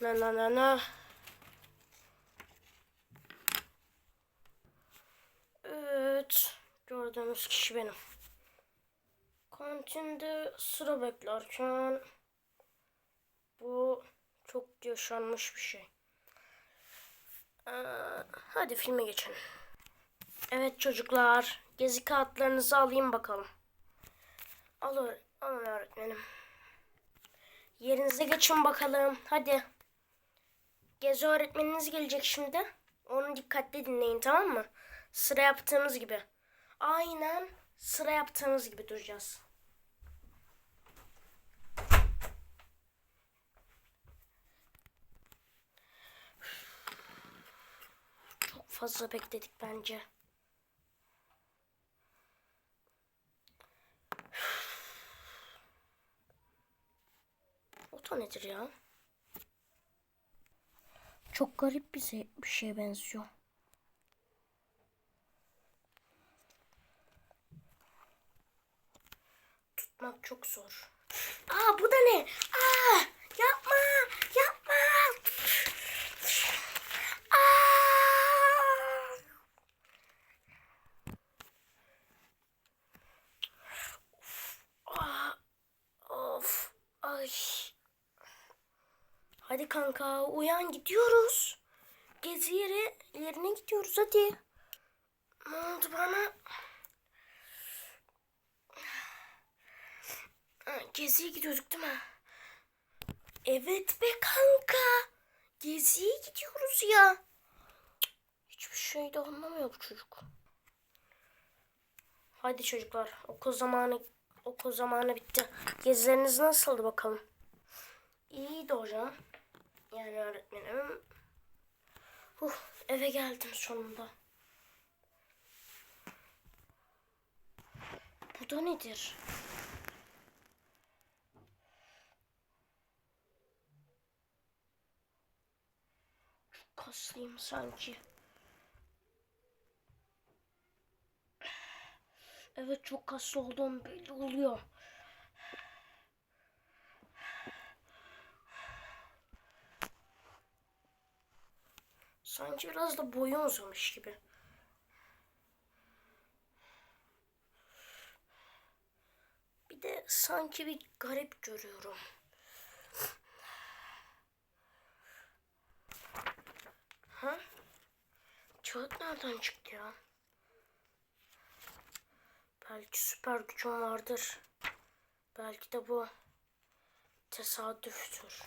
Na na na na. Evet. Gördüğünüz kişi benim. Kantinde sıra beklerken bu çok yaşanmış bir şey. Ee, hadi filme geçelim. Evet çocuklar. Gezi kağıtlarınızı alayım bakalım. Alın, alın öğretmenim. Yerinize geçin bakalım. Hadi. Gezi öğretmeniniz gelecek şimdi. Onu dikkatli dinleyin tamam mı? Sıra yaptığımız gibi. Aynen sıra yaptığımız gibi duracağız. Çok fazla bekledik bence. Nedir ya? Çok garip bir, şey, bir şeye benziyor. Tutmak çok zor. Aa bu da ne? Aa yapma yapma. Aa! Aa, Of. Ay. Hadi kanka uyan gidiyoruz. Gezi yeri yerine gidiyoruz hadi. Ne oldu bana? Geziye gidiyorduk değil mi? Evet be kanka. Geziye gidiyoruz ya. Hiçbir şey de anlamıyor bu çocuk. Hadi çocuklar okul zamanı okul zamanı bitti. Gezileriniz nasıldı bakalım? İyiydi hocam. Yani öğretmenim. Huh, eve geldim sonunda. Bu da nedir? Çok kaslıyım sanki. Evet çok kaslı olduğum belli oluyor. Sanki biraz da boyu uzamış gibi. Bir de sanki bir garip görüyorum. Ha? Kağıt nereden çıktı ya? Belki süper gücüm vardır. Belki de bu tesadüftür.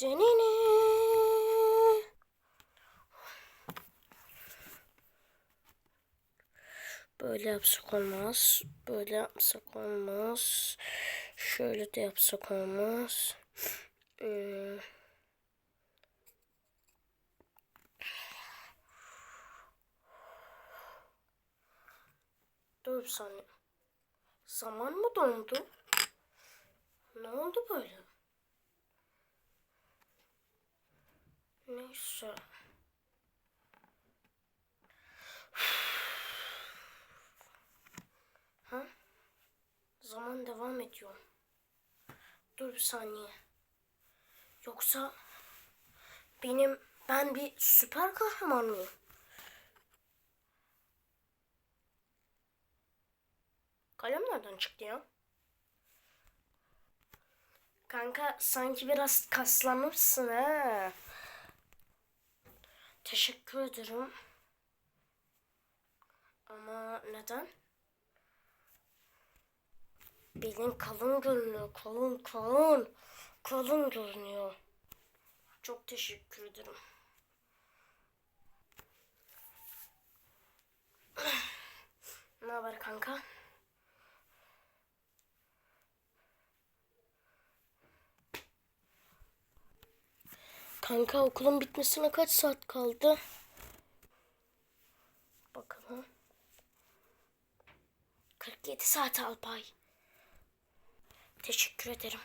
Denene. Böyle yapsak olmaz. Böyle yapsak olmaz. Şöyle de yapsak olmaz. Hmm. Dur bir saniye. Zaman mı dondu? Ne oldu böyle? Neyse. Zaman devam ediyor. Dur bir saniye. Yoksa benim ben bir süper kahraman mıyım? Kalem nereden çıktı ya? Kanka sanki biraz kaslanmışsın ha. Teşekkür ederim. Ama neden? Belin kalın görünüyor. Kalın kalın. kalın görünüyor. Çok teşekkür ederim. Ne haber kanka? Kanka okulun bitmesine kaç saat kaldı? Bakalım. 47 saat Alpay. Teşekkür ederim.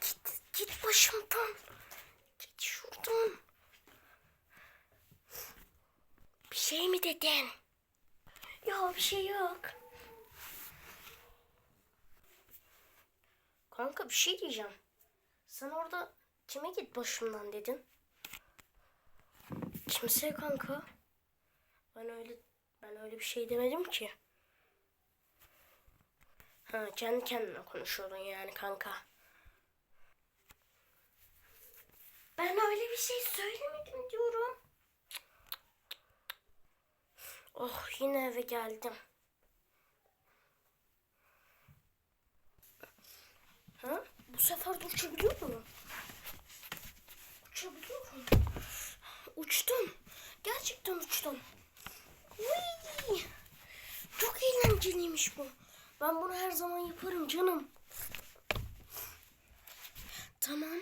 Git, git başımdan. Git şuradan. Bir şey mi dedin? Ya bir şey yok. Kanka bir şey diyeceğim. Sen orada kime git başımdan dedin? Kimseye kanka. Ben öyle ben öyle bir şey demedim ki. Ha kendi kendine konuşuyordun yani kanka. Ben öyle bir şey söylemedim diyorum. Oh yine eve geldim. Ha? Bu sefer de uçabiliyor mu? Uçabiliyorum. Uçtum. Gerçekten uçtum. Uy! Çok eğlenceliymiş bu. Ben bunu her zaman yaparım canım. Tamam.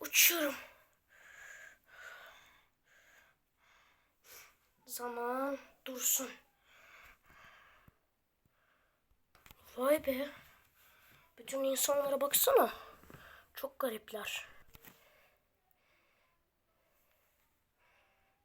Uçuyorum. Zaman dursun. Vay be. Bütün insanlara baksana. Çok garipler.